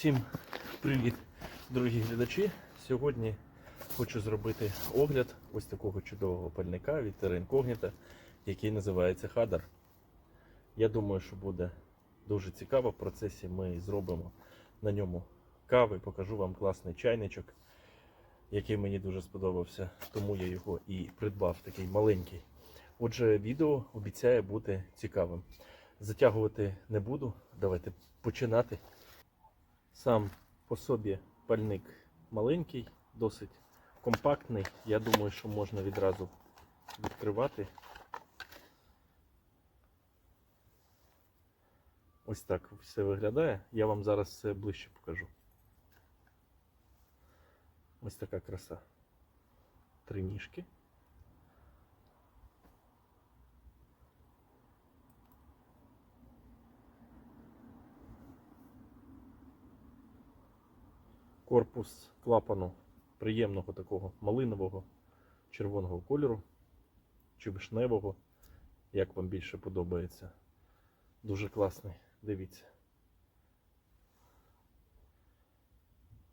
Всім привіт, дорогі глядачі. Сьогодні хочу зробити огляд ось такого чудового пальника від Terra який називається Хадар. Я думаю, що буде дуже цікаво. В процесі ми зробимо на ньому кави, покажу вам класний чайничок, який мені дуже сподобався, тому я його і придбав такий маленький. Отже, відео обіцяє бути цікавим. Затягувати не буду. Давайте починати. Сам по собі пальник маленький, досить компактний. Я думаю, що можна відразу відкривати. Ось так все виглядає. Я вам зараз все ближче покажу. Ось така краса. Три ніжки. Корпус клапану приємного такого малинового червоного кольору чи вишневого, як вам більше подобається. Дуже класний, дивіться.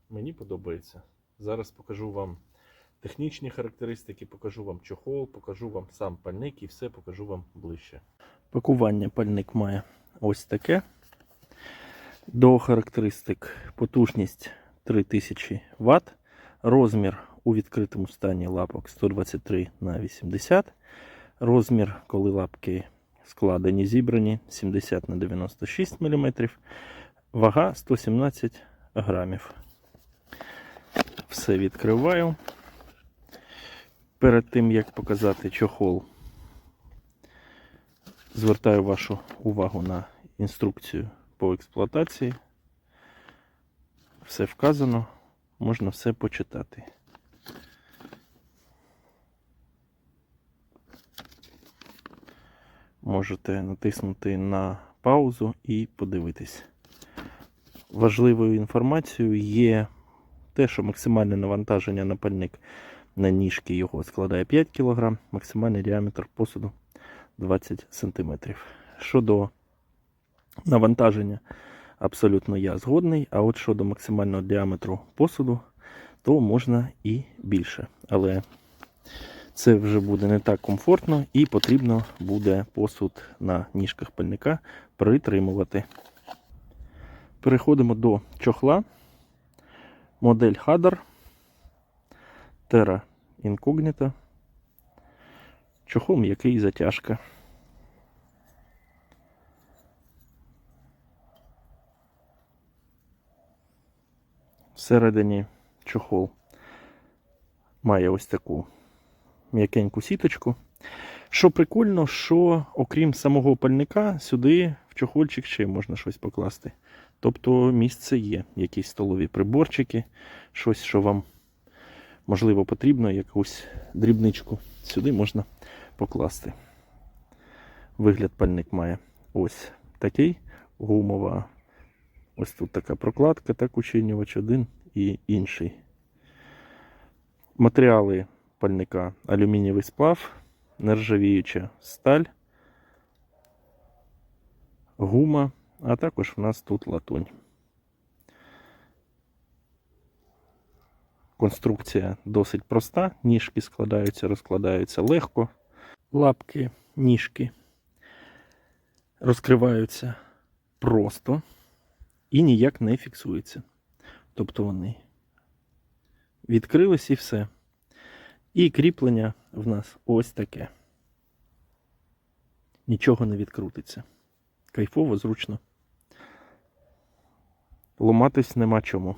Мені подобається. Зараз покажу вам технічні характеристики, покажу вам чохол, покажу вам сам пальник і все покажу вам ближче. Пакування пальник має ось таке. До характеристик потужність 3000 Вт. Розмір у відкритому стані лапок 123 на 80 Розмір, коли лапки складені, зібрані 70 на 96 мм. Вага 117 грамів. Все відкриваю. Перед тим, як показати чохол, звертаю вашу увагу на інструкцію по експлуатації. Все вказано, можна все почитати. Можете натиснути на паузу і подивитись. Важливою інформацією є те, що максимальне навантаження на пальник на ніжки його складає 5 кг, максимальний діаметр посуду 20 см. Щодо навантаження, абсолютно я згодний. А от щодо максимального діаметру посуду, то можна і більше. Але це вже буде не так комфортно і потрібно буде посуд на ніжках пальника притримувати. Переходимо до чохла. Модель Hadar Terra Incognita. Чохол м'який затяжка. Всередині чохол має ось таку м'якеньку сіточку. Що прикольно, що окрім самого пальника, сюди в чохольчик ще можна щось покласти. Тобто місце є, якісь столові приборчики, щось, що вам можливо потрібно, якусь дрібничку сюди можна покласти. Вигляд пальник має ось такий гумова. Ось тут така прокладка, так учинювач один і інший. Матеріали пальника алюмінієвий сплав, нержавіюча сталь, гума, а також в нас тут латунь. Конструкція досить проста, ніжки складаються, розкладаються легко, лапки, ніжки розкриваються просто і ніяк не фіксуються. Тобто вони відкрились і все. І кріплення в нас ось таке. Нічого не відкрутиться. Кайфово, зручно. Ломатись нема чому.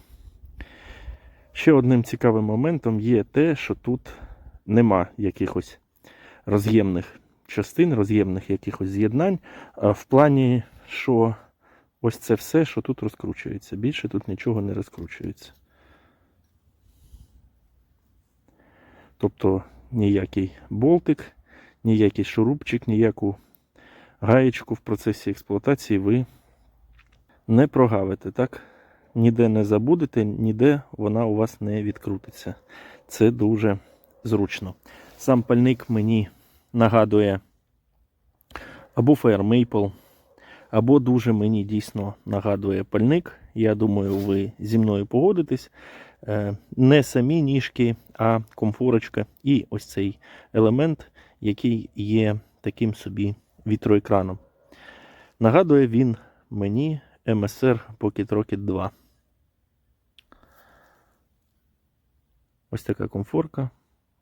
Ще одним цікавим моментом є те, що тут нема якихось роз'ємних частин, роз'ємних якихось з'єднань. В плані, що ось це все, що тут розкручується. Більше тут нічого не розкручується. Тобто ніякий болтик, ніякий шурупчик, ніяку гаєчку в процесі експлуатації ви не прогавите, так? Ніде не забудете, ніде вона у вас не відкрутиться. Це дуже зручно. Сам пальник мені нагадує або Maple, або дуже мені дійсно нагадує пальник. Я думаю, ви зі мною погодитесь. Е, Не самі ніжки, а комфорочка і ось цей елемент, який є таким собі вітроекраном. Нагадує він мені MSR Pocket Rocket 2. Ось така комфорка.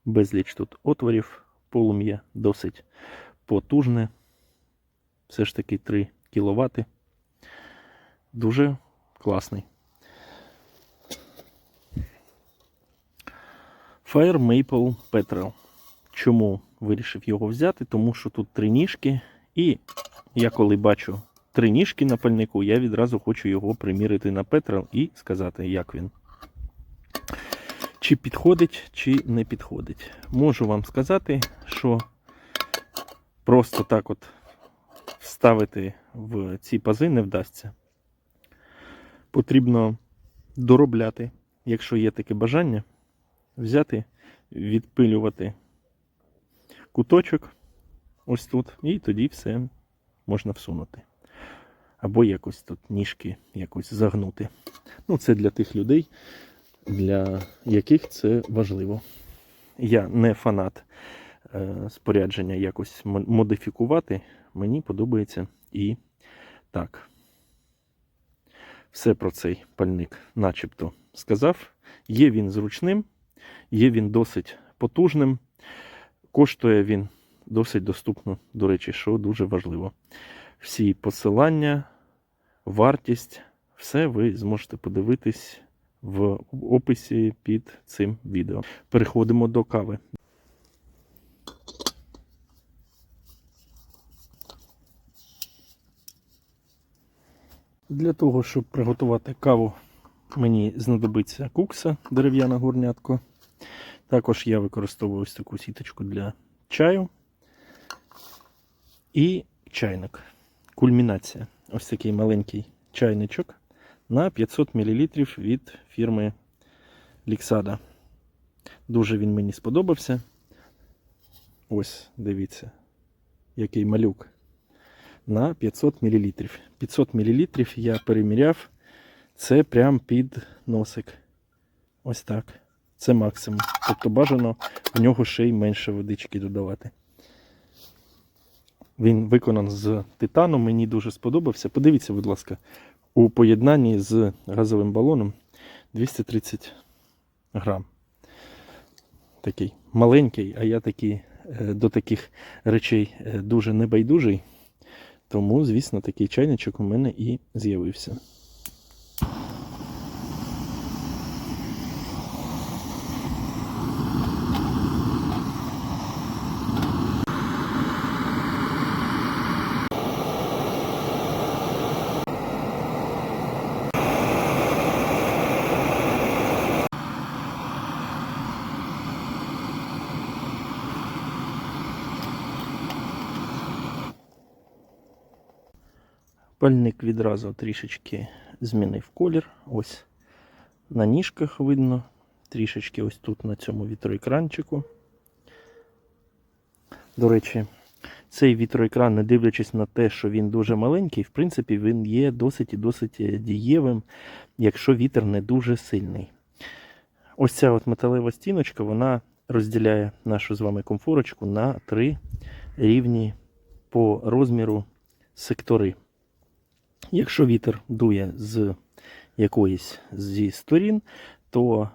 Безліч тут отворів, полум'я досить потужне. Все ж таки 3 кВт. Дуже класний. Fire Maple Petrel. Чому вирішив його взяти? Тому що тут три ніжки, і я коли бачу три ніжки на пальнику, я відразу хочу його примірити на Petrel і сказати, як він. Чи підходить, чи не підходить. Можу вам сказати, що просто так от вставити в ці пази не вдасться. Потрібно доробляти, якщо є таке бажання, взяти, відпилювати куточок ось тут, і тоді все можна всунути. Або якось тут ніжки якось загнути. Ну, це для тих людей, для яких це важливо. Я не фанат е, спорядження якось модифікувати. Мені подобається і так. Все про цей пальник начебто сказав. Є він зручним, є він досить потужним. Коштує він досить доступно, до речі, що дуже важливо. Всі посилання, вартість, все ви зможете подивитись в описі під цим відео. Переходимо до кави. Для того, щоб приготувати каву, мені знадобиться кукса, дерев'яна горнятко. Також я використовую ось таку сіточку для чаю. І чайник. Кульмінація. Ось такий маленький чайничок на 500 мл від фірми Ліксада. Дуже він мені сподобався. Ось, дивіться, який малюк. На 500 мл. 500 мл я переміряв. Це прям під носик. Ось так. Це максимум. Тобто бажано в нього ще й менше водички додавати. Він виконан з титану, мені дуже сподобався. Подивіться, будь ласка, у поєднанні з газовим балоном 230 грам. Такий маленький, а я такий, е, до таких речей е, дуже небайдужий. Тому, звісно, такий чайничок у мене і з'явився. Пальник відразу трішечки змінив колір. Ось на ніжках видно, трішечки ось тут на цьому вітроекранчику. До речі, цей вітроекран, не дивлячись на те, що він дуже маленький, в принципі, він є досить і досить дієвим, якщо вітер не дуже сильний. Ось ця от металева стіночка, вона розділяє нашу з вами комфорочку на три рівні по розміру сектори. Якщо вітер дує з якоїсь зі сторін, то,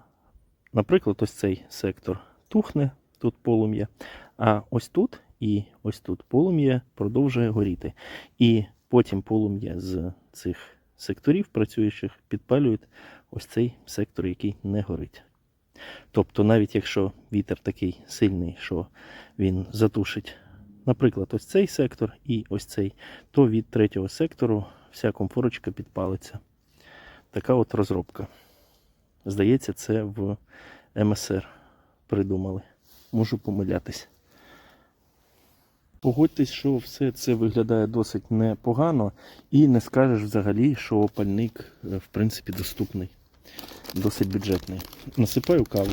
наприклад, ось цей сектор тухне, тут полум'я, а ось тут і ось тут полум'я продовжує горіти. І потім полум'я з цих секторів працюючих підпалюють ось цей сектор, який не горить. Тобто, навіть якщо вітер такий сильний, що він затушить, наприклад, ось цей сектор і ось цей, то від третього сектору вся комфорочка підпалиться. Така от розробка. Здається, це в МСР придумали. Можу помилятись. Погодьтесь, що все це виглядає досить непогано, і не скажеш взагалі, що пальник, е, в принципі, доступний, досить бюджетний. Насипаю каву.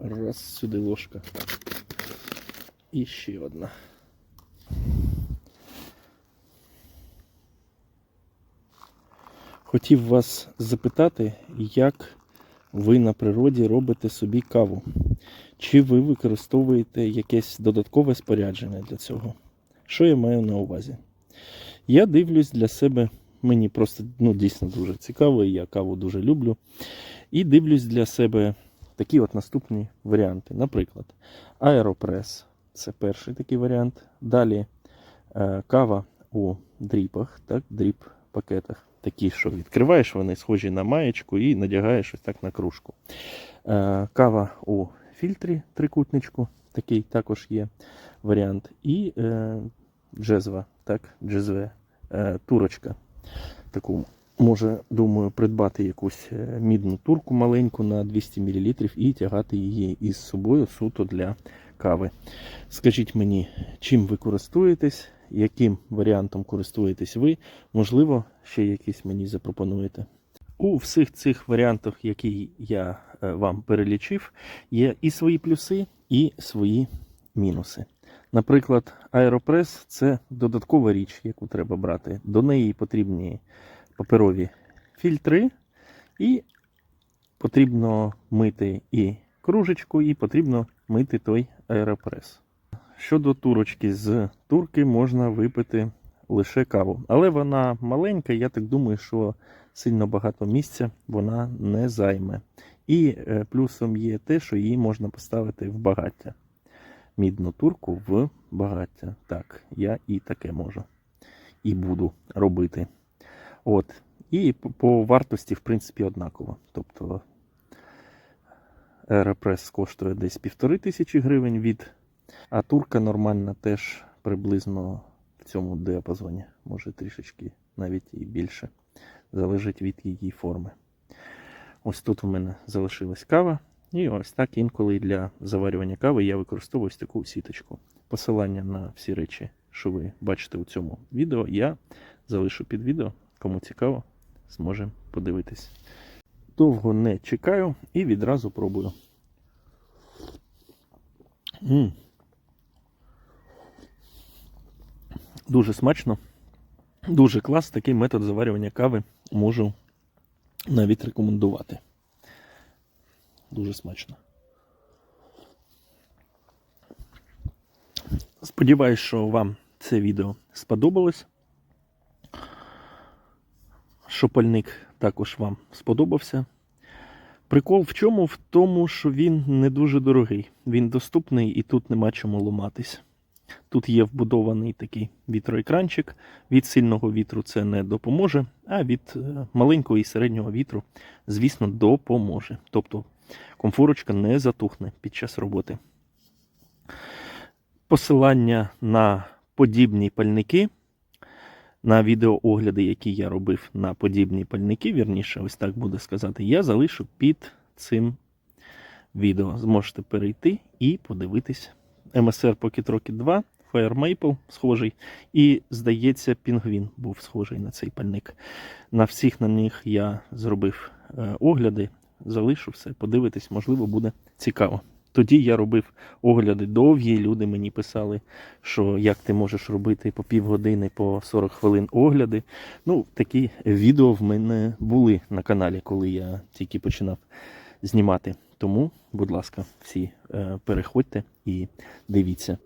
Раз, сюди ложка. І ще одна. Хотів вас запитати, як ви на природі робите собі каву? Чи ви використовуєте якесь додаткове спорядження для цього? Що я маю на увазі? Я дивлюсь для себе, мені просто ну, дійсно дуже цікаво, і я каву дуже люблю. І дивлюсь для себе такі от наступні варіанти. Наприклад, Аеропрес це перший такий варіант. Далі е, кава у дріпах, так, дріп пакетах. Такі, що відкриваєш, вони схожі на маєчку і надягаєш ось так на кружку. Е, кава у фільтрі трикутничку, такий також є варіант. І е, джезва, так, джезве, е, турочка. Таку може, думаю, придбати якусь мідну турку маленьку на 200 мл і тягати її із собою суто для кави. Скажіть мені, чим ви користуєтесь, яким варіантом користуєтесь ви? Можливо, ще якісь мені запропонуєте. У всіх цих варіантах, які я е, вам перелічив, є і свої плюси, і свої мінуси. Наприклад, Аеропрес це додаткова річ, яку треба брати. До неї потрібні паперові фільтри, і потрібно мити і кружечку, і потрібно мити той аеропрес. Щодо турочки, з турки можна випити лише каву. Але вона маленька, я так думаю, що сильно багато місця вона не займе. І е, плюсом є те, що її можна поставити в багаття. Мідну турку в багаття. Так, я і таке можу. І буду робити. От. І по- вартості, в принципі, однаково. Тобто Аеропрес коштує десь півтори тисячі гривень від, а турка нормальна теж приблизно в цьому діапазоні, може трішечки навіть і більше. Залежить від її форми. Ось тут у мене залишилась кава. І ось так інколи для заварювання кави я використовую ось таку сіточку. Посилання на всі речі, що ви бачите у цьому відео, я залишу під відео. Кому цікаво, зможе подивитись. Довго не чекаю і відразу пробую. м Дуже смачно, дуже клас. Такий метод заварювання кави можу навіть рекомендувати. Дуже смачно. Сподіваюсь, що вам це відео сподобалось. Що пальник також вам сподобався. Прикол в чому? В тому, що він не дуже дорогий. Він доступний і тут нема чому ломатись. Тут є вбудований такий вітроекранчик. Від сильного вітру це не допоможе, а від е, маленького і середнього вітру, звісно, допоможе. Тобто комфорочка не затухне під час роботи. Посилання на подібні пальники, на відеоогляди, які я робив на подібні пальники, вірніше, ось так буде сказати, я залишу під цим відео. Зможете перейти і подивитись. MSR Pocket Rocket 2, Fire Maple схожий. І, здається, Пінгвін був схожий на цей пальник. На всіх на них я зробив е, огляди, залишу все, подивитись, можливо, буде цікаво. Тоді я робив огляди довгі, люди мені писали, що як ти можеш робити по півгодини, по 40 хвилин огляди. Ну, такі відео в мене були на каналі, коли я тільки починав знімати. Тому, будь ласка, всі е, переходьте і дивіться.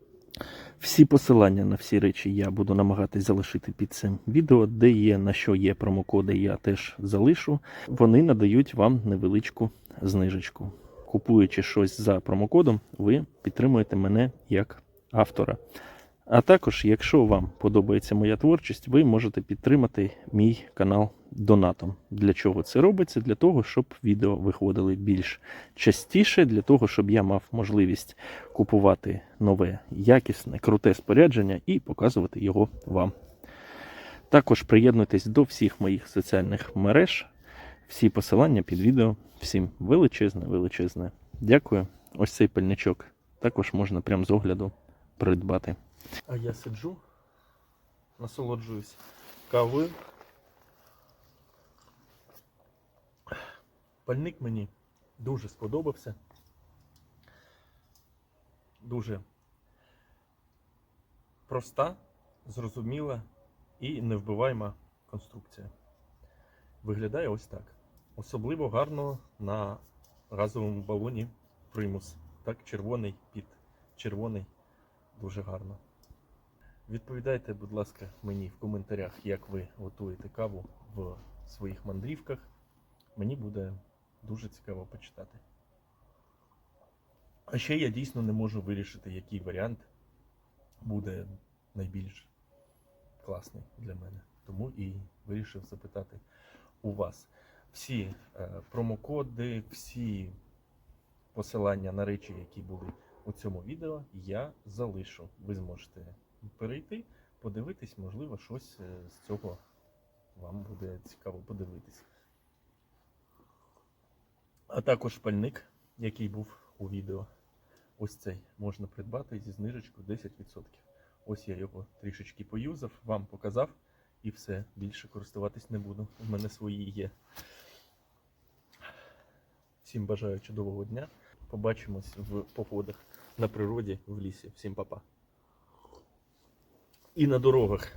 Всі посилання на всі речі я буду намагатись залишити під цим відео, де є на що є промокоди, я теж залишу. Вони надають вам невеличку знижечку. Купуючи щось за промокодом, ви підтримуєте мене як автора. А також, якщо вам подобається моя творчість, ви можете підтримати мій канал донатом. Для чого це робиться? Для того, щоб відео виходили більш частіше, для того, щоб я мав можливість купувати нове, якісне, круте спорядження і показувати його вам. Також приєднуйтесь до всіх моїх соціальних мереж. Всі посилання під відео. Всім величезне, величезне. Дякую. Ось цей пальничок також можна прямо з огляду придбати. А я сиджу, насолоджуюсь кавою. Пальник мені дуже сподобався. Дуже проста, зрозуміла і невбиваема конструкція. виглядає ось так. Особливо гарно на газовому балоні примус. Так, червоний під червоний дуже гарно. Відповідайте, будь ласка, мені в коментарях, як ви готуєте каву в своїх мандрівках. Мені буде дуже цікаво почитати. А ще я дійсно не можу вирішити, який варіант буде найбільш класний для мене. Тому і вирішив запитати у вас. Всі е, промокоди, всі посилання на речі, які були у цьому відео, я залишу. Ви зможете перейти, подивитись, можливо, щось е, з цього вам буде цікаво подивитись. А також пальник, який був у відео. Ось цей можна придбати зі знижечкою 10%. Ось я його трішечки поюзав, вам показав і все. Більше користуватись не буду. У мене свої є. Всім бажаю чудового дня. Побачимось в походах на природі в лісі. Всім па-па. І на дорогах.